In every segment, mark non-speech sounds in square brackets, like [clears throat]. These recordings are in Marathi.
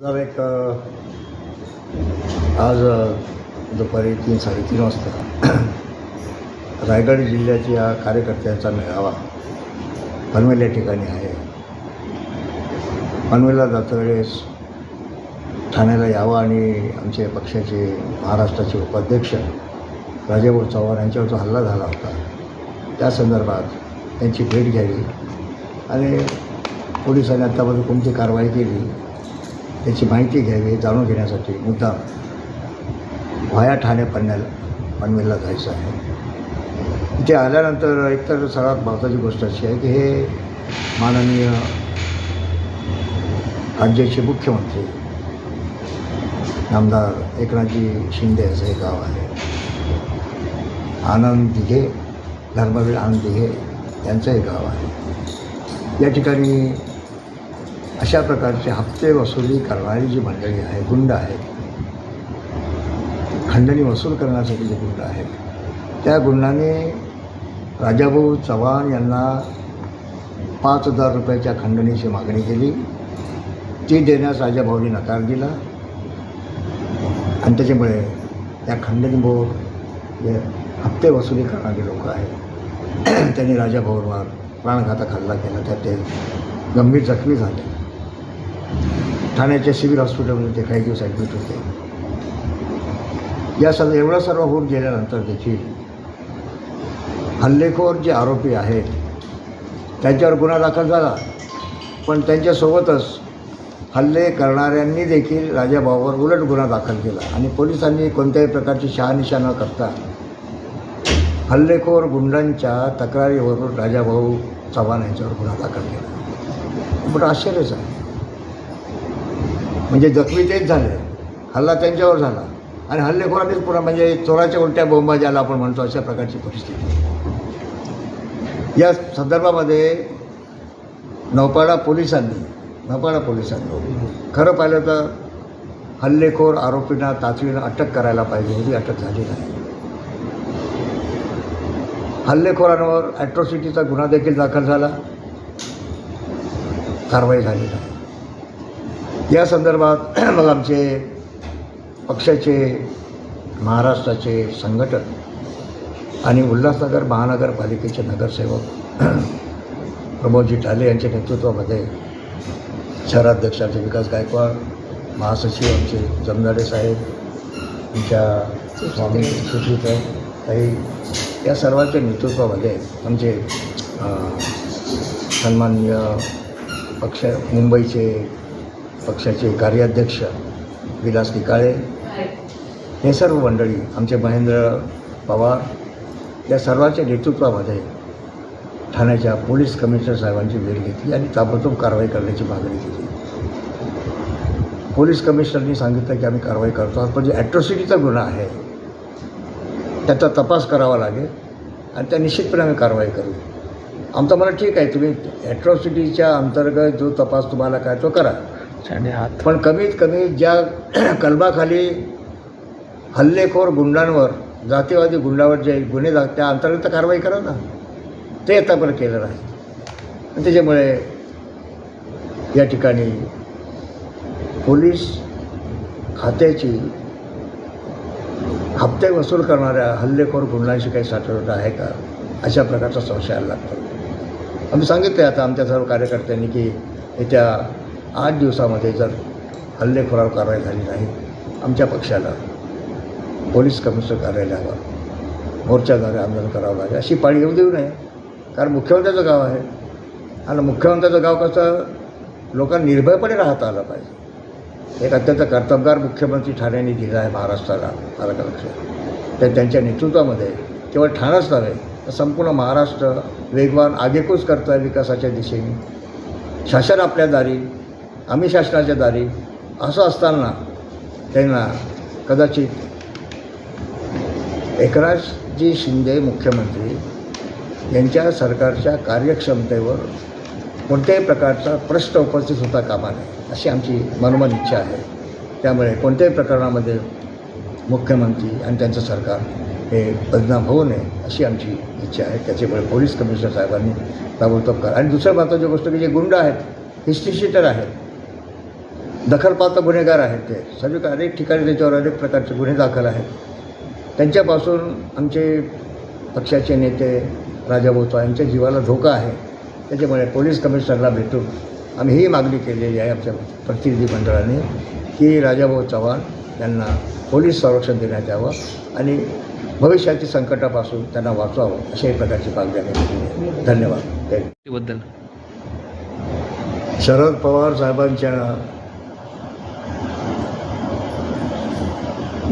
जर एक आज दुपारी तीन साडेतीन वाजता [clears throat] रायगड जिल्ह्याच्या कार्यकर्त्यांचा मेळावा पनवेल या ठिकाणी आहे. पनवेलला जाता वेळेस ठाण्याला यावं आणि आमचे पक्षाचे महाराष्ट्राचे उपाध्यक्ष राजेभाऊ चव्हाण यांच्यावर जो हल्ला झाला होता त्या संदर्भात त्यांची भेट घ्यावी आणि पोलिसांनी आत्तापर्यंत कोणती कारवाई केली याची माहिती घ्यावी जाणून घेण्यासाठी मुद्दाम व्हाया ठाणे पनवेल पनवेलला जायचं आहे. इथे आल्यानंतर एकतर सर्वात महत्त्वाची गोष्ट अशी आहे की हे माननीय राज्याचे मुख्यमंत्री आमदार एकनाथजी शिंदे असं हे गाव आहे. आनंद दिघे धर्मवीर आनंद दिघे यांचं हे गाव आहे. या ठिकाणी अशा प्रकारचे हप्ते वसुली करणारी जी मंडळी आहे गुंड आहेत खंडणी वसूल करण्यासाठी जे गुंड आहेत त्या गुंडाने राजाभाऊ चव्हाण यांना पाच हजार रुपयाच्या खंडणीची मागणी केली. ती देण्यास राजाभाऊनी नकार दिला. आणि त्याच्यामुळे त्या खंडणीभाऊ जे हप्ते वसुली करणारे लोक आहेत त्यांनी राजाभाऊंवर प्राणघातक हल्ला केला. त्यात ते गंभीर जखमी झाले. ठाण्याच्या सिव्हिल हॉस्पिटलमध्ये ते काही दिवस ॲडमिट होते. या सर्व एवढा सर्व होऊन गेल्यानंतर देखील हल्लेखोर जे आरोपी आहेत त्यांच्यावर गुन्हा दाखल झाला. पण त्यांच्यासोबतच हल्ले करणाऱ्यांनी देखील राजाभाऊवर उलट गुन्हा दाखल केला आणि पोलिसांनी कोणत्याही प्रकारची शहानिशा न करता हल्लेखोर गुंडांच्या तक्रारीवरून राजाभाऊ चव्हाण यांच्यावर गुन्हा दाखल केला. मोठं आश्चर्यच आहे. म्हणजे जखमी तेच झाले. हल्ला त्यांच्यावर झाला. आणि हल्लेखोरांनीच पुन्हा म्हणजे चोराच्या उलट्या बोंबा ज्याला आपण म्हणतो अशा प्रकारची परिस्थिती. या संदर्भामध्ये नौपाडा पोलिसांनी नौपाडा पोलिसांनी खरं पाहिलं तर हल्लेखोर आरोपींना तातडीनं अटक करायला पाहिजे ही अटक झाली नाही. हल्लेखोरांवर ॲट्रॉसिटीचा गुन्हा देखील दाखल झाला. कारवाई झाली नाही. या संदर्भात [clears throat] मग आमचे पक्षाचे महाराष्ट्राचे संघटन आणि उल्हासनगर महानगरपालिकेचे नगरसेवक [clears throat] प्रमोदजी टाले यांच्या नेतृत्वामध्ये शहराध्यक्ष आमचे विकास गायकवाड महासचिव आमचे जमदाडे साहेब आमच्या स्वामी सुश्रित काही या सर्वांच्या नेतृत्वामध्ये आमचे सन्माननीय पक्ष मुंबईचे पक्षाचे कार्याध्यक्ष विलास निकाळे हे सर्व मंडळी आमचे महेंद्र पवार या सर्वांच्या नेतृत्वामध्ये ठाण्याच्या पोलीस कमिशनर साहेबांची भेट घेतली आणि ताबडतोब कारवाई करण्याची मागणी केली. पोलीस कमिशनरनी सांगितलं की आम्ही कारवाई करतो आहोत पण जे ॲट्रॉसिटीचा गुन्हा आहे त्याचा तपास करावा लागेल आणि त्या निश्चितपणे आम्ही कारवाई करू. आमचं मला ठीक आहे तुम्ही ॲट्रॉसिटीच्या अंतर्गत जो तपास तुम्हाला काय तो करा. आणि हात. पण कमीत कमी ज्या [clears throat] कलमाखाली हल्लेखोर गुंडांवर जातीवादी गुंडावर जे गुन्हे दाख त्या अंतर्गत कारवाई करा ना ते आतापर्यंत केलं नाही. आणि त्याच्यामुळे या ठिकाणी पोलीस खात्याची हप्ते वसूल करणाऱ्या हल्लेखोर गुंडांशी काही साठवटा आहे का अशा प्रकारचा संशयाला लागतो. आम्ही सांगितलं आता आमच्या सर्व कार्यकर्त्यांनी की येत्या आठ दिवसामध्ये जर हल्लेखोरावर कारवाई झाली नाही आमच्या पक्षाला पोलीस कमिशनर कार्यालयावर मोर्चाद्वारे आंदोलन करावं लागेल अशी पाळी येऊ देऊ नये. कारण मुख्यमंत्र्याचं गाव आहे. आणि मुख्यमंत्र्याचं गाव कसं लोकांना निर्भयपणे राहता आलं पाहिजे. एक अत्यंत कर्तबगार मुख्यमंत्री ठाण्याने दिला आहे महाराष्ट्राला आलं तर त्यांच्या नेतृत्वामध्ये केवळ ठाणंच नव्हे तर संपूर्ण महाराष्ट्र वेगवान आगेकूच करतं आहे विकासाच्या दिशेने. शासन आपल्या दारी आम्ही शासनाच्या दारी असं असताना त्यांना कदाचित एकनाथजी शिंदे मुख्यमंत्री यांच्या सरकारच्या कार्यक्षमतेवर कोणत्याही प्रकारचा प्रश्न उपस्थित होता कामा नये अशी आमची मनोमन इच्छा आहे. त्यामुळे कोणत्याही प्रकरणामध्ये मुख्यमंत्री आणि त्यांचं सरकार हे बदनाम होऊ नये अशी आमची इच्छा आहे. त्याच्यामुळे पोलीस कमिशनर साहेबांनी ताबडतोब करा. आणि दुसऱ्या महत्त्वाची गोष्ट की जे गुंड आहेत हिस्ट्री आहेत दखलपात्र गुन्हेगार आहेत ते. सर्व अनेक ठिकाणी त्याच्यावर अनेक प्रकारचे गुन्हे दाखल आहेत. त्यांच्यापासून आमचे पक्षाचे नेते राजाभाऊ चव्हाण यांच्या जीवाला धोका आहे. त्याच्यामुळे पोलीस कमिशनरला भेटून आम्ही ही मागणी केलेली आहे आमच्या प्रतिनिधी मंडळाने की राजाभाऊ चव्हाण यांना पोलीस संरक्षण देण्यात यावं आणि भविष्याच्या संकटापासून त्यांना वाचवावं अशाही प्रकारची मागणी आम्ही केलेली आहे. धन्यवाद. जय हिंद. बद्दल शरद पवार साहेबांच्या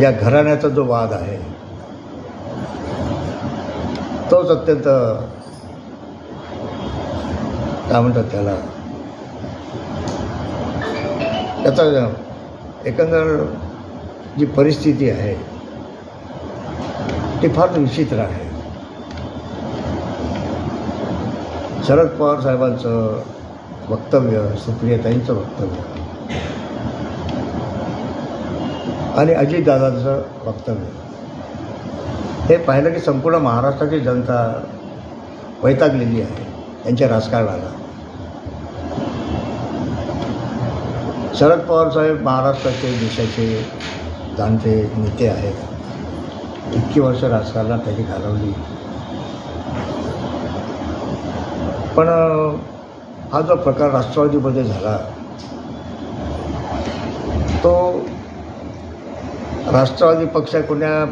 या घराण्याचा जो वाद आहे तोच अत्यंत काय म्हणतात त्याला? त्याचा एकंदर जी परिस्थिती आहे ती फार विचित्र आहे. शरद पवार साहेबांचं वक्तव्य सुप्रियताईंचं वक्तव्य आणि अजितदादांचं वक्तव्य. हे पाहिलं की संपूर्ण महाराष्ट्राची जनता वैतागलेली आहे. त्यांच्या राजकारणाला. शरद पवार साहेब महाराष्ट्राचे देशाचे जाणते नेते आहेत. इतकी वर्ष राजकारणात त्यांनी घालवली. पण हा जो प्रकार राष्ट्रवादीमध्ये झाला तो राष्ट्रवादी पक्ष कोण्या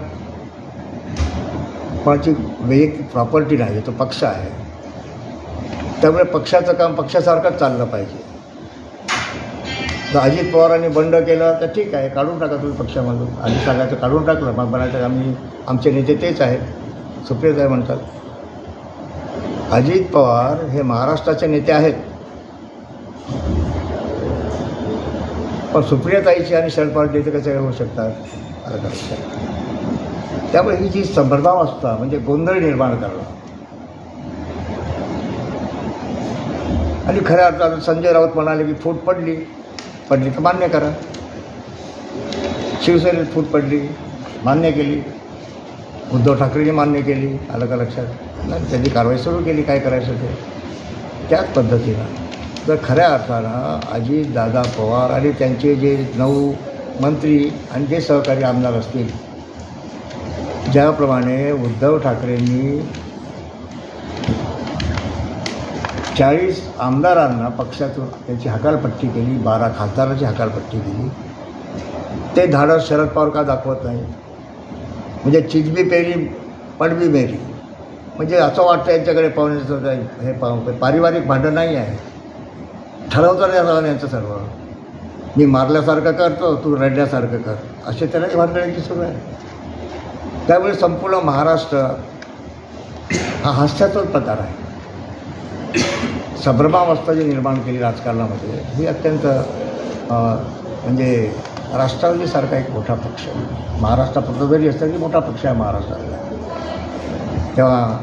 कोणाची वैयक्तिक प्रॉपर्टी नाही तो पक्ष आहे. त्यामुळे पक्षाचं काम पक्षासारखंच चाललं पाहिजे. तर अजित पवारांनी बंड केलं तर ठीक आहे काढून टाका तुम्ही पक्षामधून. आधी सांगायचं काढून टाकलं मग म्हणायचं आम्ही आमचे नेते तेच आहेत. सुप्रियताई म्हणतात अजित पवार हे महाराष्ट्राचे नेते आहेत. पण सुप्रियाताईची आणि शरद पवार नेते कसे होऊ शकतात? त्यामुळे ही जी संभ्रमावस्था म्हणजे गोंधळ निर्माण करणं. आणि खऱ्या अर्थात संजय राऊत म्हणाले की फूट पडली पडली तर मान्य करा. शिवसेनेत फूट पडली मान्य केली. उद्धव ठाकरेंनी मान्य केली आलं का लक्षात? नाही त्यांनी कारवाई सुरू केली काय करायचं ते? त्याच पद्धतीनं. तर खऱ्या अर्थानं अजित दादा पवार आणि त्यांचे जे नऊ मंत्री आणि जे सहकारी आमदार असतील ज्याप्रमाणे उद्धव ठाकरेंनी चाळीस आमदारांना पक्षातून त्याची हकालपट्टी केली बारा खासदाराची हकालपट्टी केली. ते धाडस शरद पवार का दाखवत नाही? म्हणजे चिजबी पेरी पडबी मेरी. म्हणजे असं वाटतं यांच्याकडे पाहुण्याचं हे पाहून. पारिवारिक भांडण नाही आहे. ठरवतं नाही यांचं सर्व. मी मारल्यासारखं करतो तू रडल्यासारखं कर. असे त्याला भांडणांची सुरू आहे. त्यामुळे संपूर्ण महाराष्ट्र हा हास्याचाच प्रकार आहे. संभ्रमावस्था जी निर्माण केली राजकारणामध्ये ही अत्यंत म्हणजे राष्ट्रवादीसारखा एक मोठा पक्ष. महाराष्ट्रापुरता जरी असला की मोठा पक्ष आहे महाराष्ट्रातला. तेव्हा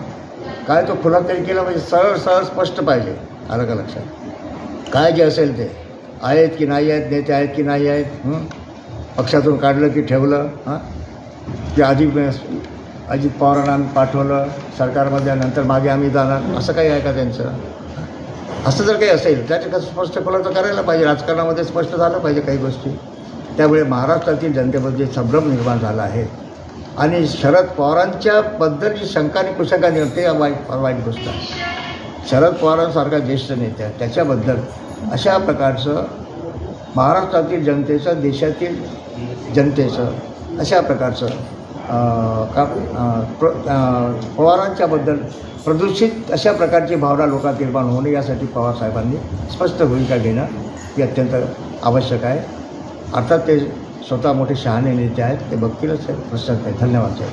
काय तो खुला तरी केला म्हणजे सरळ सरळ स्पष्ट पाहिजे आलं का लक्षात? काय जे असेल ते. आहेत की नाही आहेत नेते आहेत की नाही आहेत पक्षातून काढलं की ठेवलं हां? की आधी अजित पवारांना पाठवलं सरकारमध्ये नंतर मागे आम्ही जाणार. असं काही आहे का त्यांचं? असं जर काही असेल त्याच्या कसं स्पष्ट खुलासा करायला पाहिजे? राजकारणामध्ये स्पष्ट झालं पाहिजे काही गोष्टी. त्यामुळे महाराष्ट्रातील जनतेमध्ये संभ्रम निर्माण झाला आहे आणि शरद पवारांच्याबद्दल जी शंका आणि कुशंका निर्माण ते वाईट वाईट गोष्ट आहे. शरद पवारांसारखा ज्येष्ठ नेत्या त्याच्याबद्दल अशा प्रकारचं महाराष्ट्रातील जनतेचं देशातील जनतेचं अशा प्रकारचं का प्र पवारांच्याबद्दल प्रदूषित अशा प्रकारची भावना लोकात निर्माण होणे यासाठी पवारसाहेबांनी स्पष्ट भूमिका घेणं ही अत्यंत आवश्यक आहे. अर्थात ते स्वतः मोठे शहाणे नेते आहेत ते बघतीलच आहे प्रश्न आहे धन्यवाद साहेब